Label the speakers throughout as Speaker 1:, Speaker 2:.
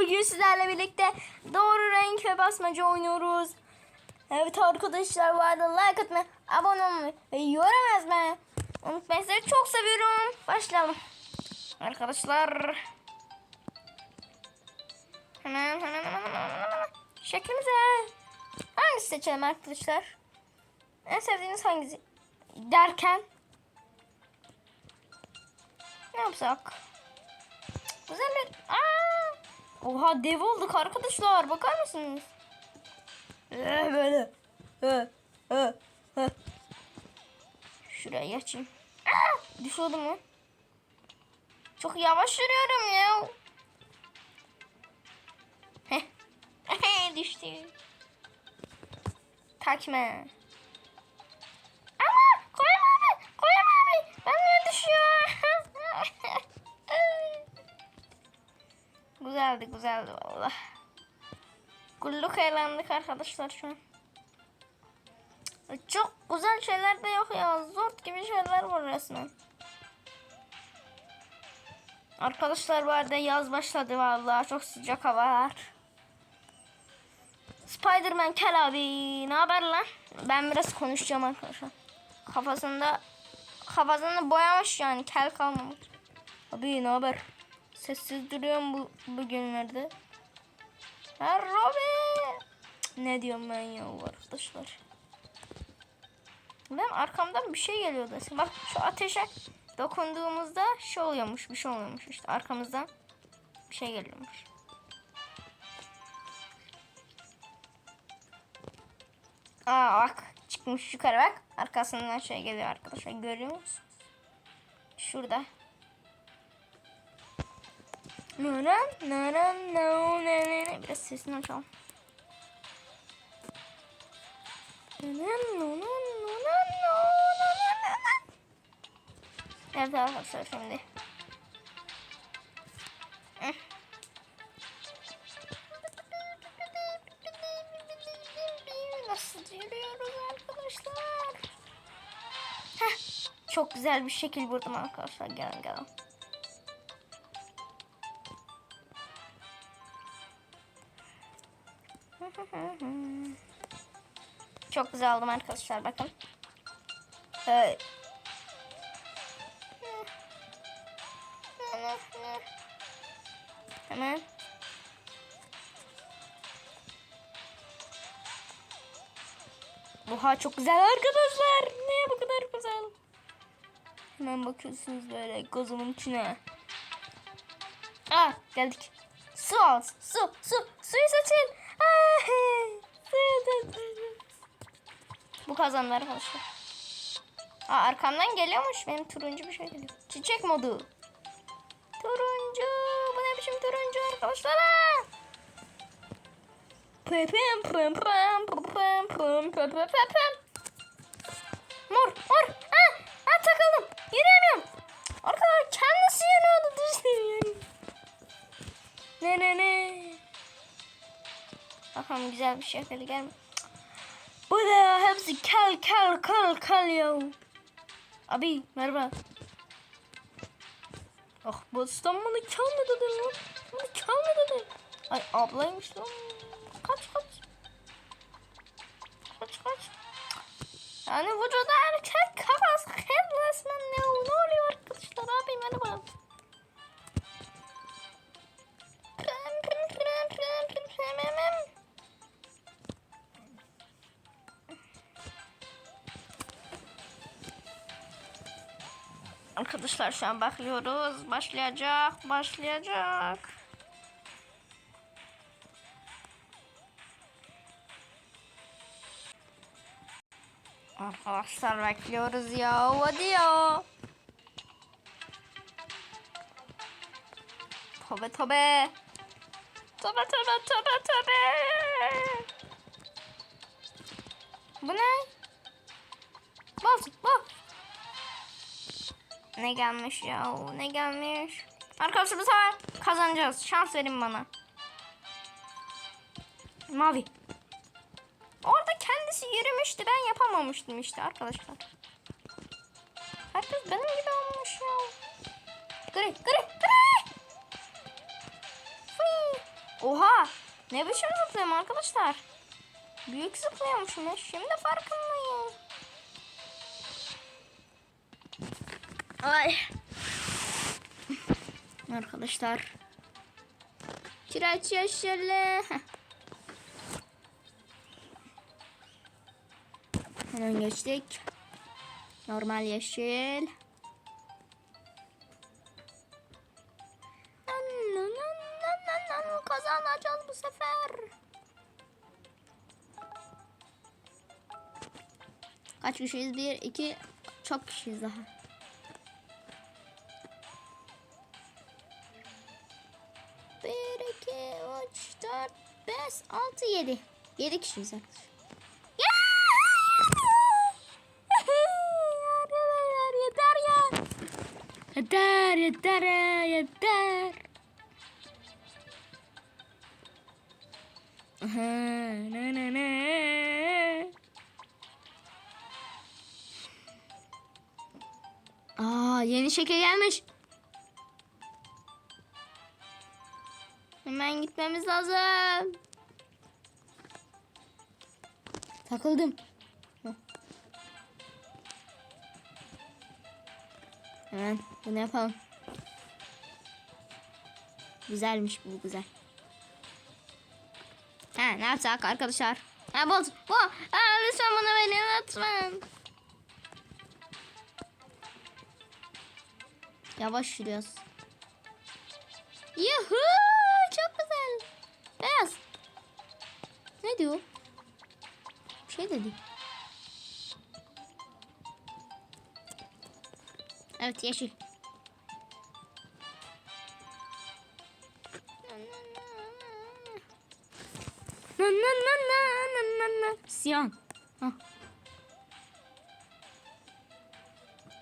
Speaker 1: Bugün sizlerle birlikte doğru renk ve basmaca oynuyoruz. Evet arkadaşlar bu arada like atmayı, abone olmayı ve yorum yazmayı unutmayın. Sizleri çok seviyorum. Başlayalım. Arkadaşlar. Hemen hemen hemen hemen hemen. Şeklimize. Hangisi seçelim arkadaşlar? En sevdiğiniz hangisi? Derken. Ne yapsak? Güzel bir... Aa! Oha dev olduk arkadaşlar. Bakar mısınız? Ee, böyle. Ee, ee, ee. Şuraya açayım. Aa! Düşüyordum mu? Çok yavaş yürüyorum ya. Heh. Düştü. Takme. Güzeldi güzeldi valla. Gulluk eğlendik arkadaşlar şu an. Çok güzel şeyler de yok ya. Zort gibi şeyler var resmen. Arkadaşlar bu arada yaz başladı vallahi çok sıcak hava var. Spiderman kel abi ne haber lan? Ben biraz konuşacağım arkadaşlar. Kafasında kafasını boyamış yani kel kalmamış. Abi ne haber? Sessiz duruyorum bu bugünlerde. Ha Robin. Ne diyorum ben ya arkadaşlar. Ben arkamdan bir şey geliyordu. Bak şu ateşe dokunduğumuzda şey oluyormuş, bir şey oluyormuş işte arkamızdan bir şey geliyormuş. Aa bak çıkmış yukarı bak. Arkasından şey geliyor arkadaşlar görüyor musunuz? Şurada. Biraz sesini açalım. Evet arkadaşlar şimdi. Nasıl yürüyoruz arkadaşlar? Heh, çok güzel bir şekil buldum arkadaşlar. Gelin gelin. Çok güzel aldım arkadaşlar bakın. Ee, Hemen. Oha çok güzel arkadaşlar. Ne bu kadar güzel. Hemen bakıyorsunuz böyle gözümün içine. Ah geldik. Su al. Su. Su. Suyu seçin. Ah, suyu seçin. Bu kazandı arkadaşlar. Aa, arkamdan geliyormuş. Benim turuncu bir şey geliyor. Çiçek modu. Turuncu. Bu ne biçim turuncu arkadaşlar? Pım pım pım pım pım pım pım pım pım. Mor mor. Ha, ha takıldım. Yürüyemiyorum. Arkadaşlar kendisi yürüyordu. Düştüm. Ne ne ne. Bakalım güzel bir şey geldi mi? Bu da hepsi kel kel kel kel ya. Abi merhaba. Ah bu İstanbul'u kel mi dedin lan? Bunu kel mi dedin? Ay ablaymış lan. Kaç kaç. Kaç kaç. Yani vücuda erkek kafası kel resmen ya. Ne oluyor arkadaşlar abi merhaba. Arkadaşlar şu an bakıyoruz. Başlayacak, başlayacak. Arkadaşlar bekliyoruz ya. Hadi ya. Tobe tobe. Tobe tobe tobe tobe. Bu ne? Bas bas. Ne gelmiş ya? Ne gelmiş? Arkadaşlar bu sefer kazanacağız. Şans verin bana. Mavi. Orada kendisi yürümüştü. Ben yapamamıştım işte arkadaşlar. Herkes benim gibi olmuş ya. Gri, gri, gri. Fıy. Oha! Ne biçim zıplıyorum arkadaşlar? Büyük zıplıyormuşum ya. Şimdi farkındayım. Ay. Arkadaşlar. Kireç yeşili. Hemen geçtik. Normal yeşil. Kazanacağız bu sefer. Kaç kişiyiz? Bir, iki, çok kişiyiz daha. Yedi. Yedi kişiyiz arkadaşlar. Yeter. Yeter, yeter. Aha, ne ne ne. Aa, yeni şeker gelmiş. Hemen gitmemiz lazım. Takıldım. Heh. Hemen bunu yapalım. Güzelmiş bu güzel. Ha ne yapsak arkadaşlar? Ha bot. Bu. Ha, lütfen bana verin lütfen. Yavaş yürüyoruz. Yuhu! Çok güzel. Beyaz. Ne diyor? Şey dedi. Evet yeşil. Na na na na na na na. Siyah. Hah.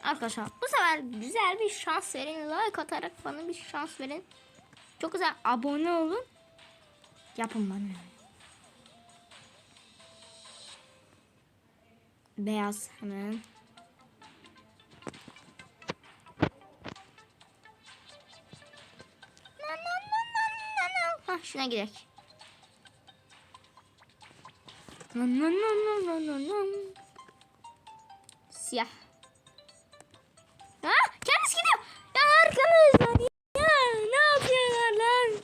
Speaker 1: Arkadaşlar bu sefer güzel bir şans verin. Like atarak bana bir şans verin. Çok güzel abone olun. Yapın bana. Beyaz hemen. Na. Ha şuna gidelim. Na, na, na, na, na, na, na. Siyah. Ha, kendisi gidiyor. Ya arkadaşlar ya ne yapıyorlar lan?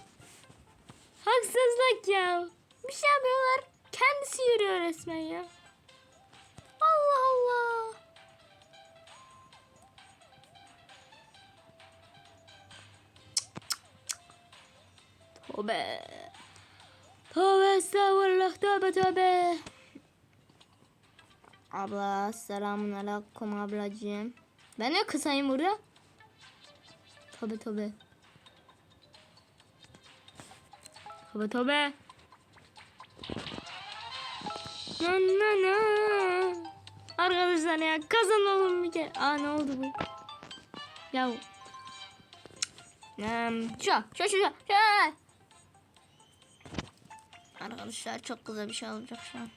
Speaker 1: Haksızlık ya. Bir şey yapıyorlar. Kendisi yürüyor resmen ya. Tövbe. Tövbe estağfurullah tövbe tövbe. Abla selamun aleyküm ablacığım. Ben ne kısayım burada? Tövbe tövbe. Tövbe tövbe. Na na na. Arkadaşlar ya kazanalım bir kere. Aa ne oldu bu? Ya. Um, şu, şu, şu, şu. Arkadaşlar çok güzel bir şey olacak şu an.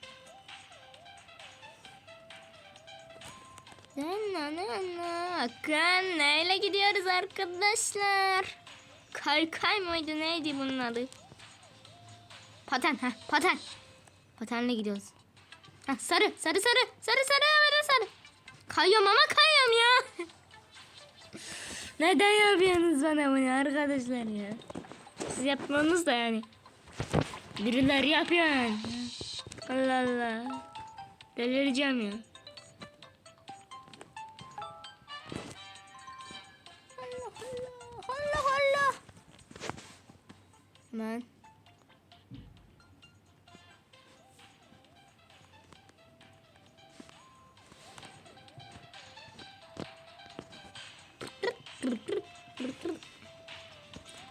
Speaker 1: Na na na. Akın neyle gidiyoruz arkadaşlar? Kaykay mıydı neydi bunun adı? Paten ha paten. Patenle gidiyoruz. Ha, sarı sarı sarı sarı sarı evet sarı. Kayıyorum ama kayıyorum ya. Neden yapıyorsunuz bana bunu arkadaşlar ya? Siz yapmanız da yani. Birileri yapıyor. Allah Allah. Delireceğim ya. Allah Allah. Allah Allah. Hemen.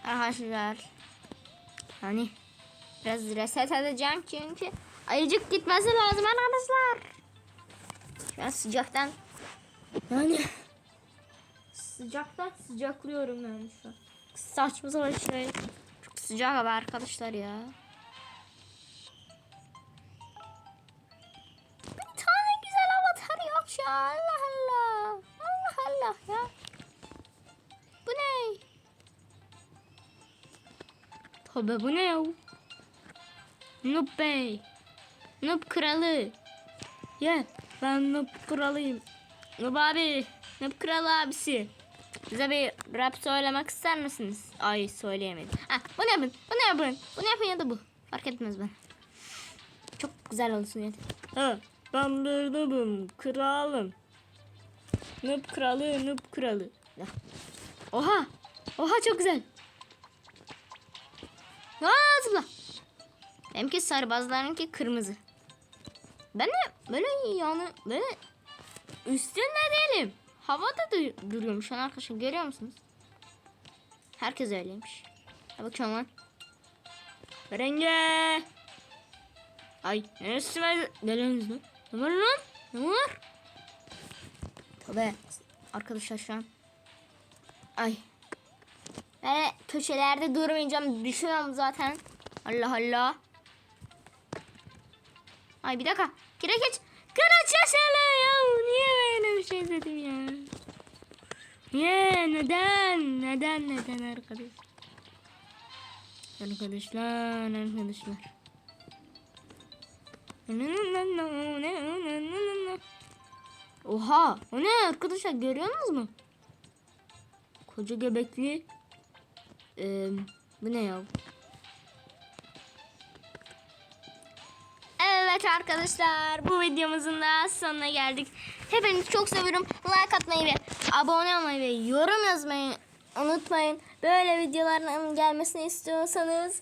Speaker 1: Arkadaşlar. Hani biraz reset edeceğim çünkü ayıcık gitmesi lazım arkadaşlar. Biraz sıcaktan yani sıcaktan sıcaklıyorum yani şu an. Saçma sapan şey. Çok sıcak hava arkadaşlar ya. Bir tane güzel avatar yok ya. Allah Allah. Allah Allah ya. Bu ne? Tabi bu ne ya? Noob Bey. Noob kralı. Ya ben Noob kralıyım. Noob abi. Noob kralı abisi. Bize bir rap söylemek ister misiniz? Ay söyleyemedim. Ha, bunu yapın. Bunu yapın. Bunu yapın ya da bu. Fark etmez ben. Çok güzel olsun ya. Ha, ben bir noobum. Kralım. Noob kralı, noob kralı. Oha. Oha çok güzel. Aa zıpla. Sarı bazılarınki kırmızı. Ben de böyle yani böyle üstünde değilim. Havada du- duruyorum şu an arkadaşlar görüyor musunuz? Herkes öyleymiş. Ha bakıyorum lan. Renge. Ay ne üstüme lan lan? Ne var lan? Ne var? Tabi arkadaşlar şu an. Ay. Ben köşelerde durmayacağım. Düşüyorum zaten. Allah Allah. Ay bir dakika. Kira geç. Kira çeşele ya. Niye böyle bir şey dedim ya? Niye? Neden? Neden? Neden arkadaş? Arkadaşlar, arkadaşlar. Oha! O ne arkadaşlar görüyorsunuz mu? Koca göbekli. Ee, bu ne ya? Evet arkadaşlar bu videomuzun da sonuna geldik. Hepinizi çok seviyorum. Like atmayı ve abone olmayı ve yorum yazmayı unutmayın. Böyle videoların gelmesini istiyorsanız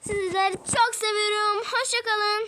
Speaker 1: sizleri çok seviyorum. Hoşçakalın.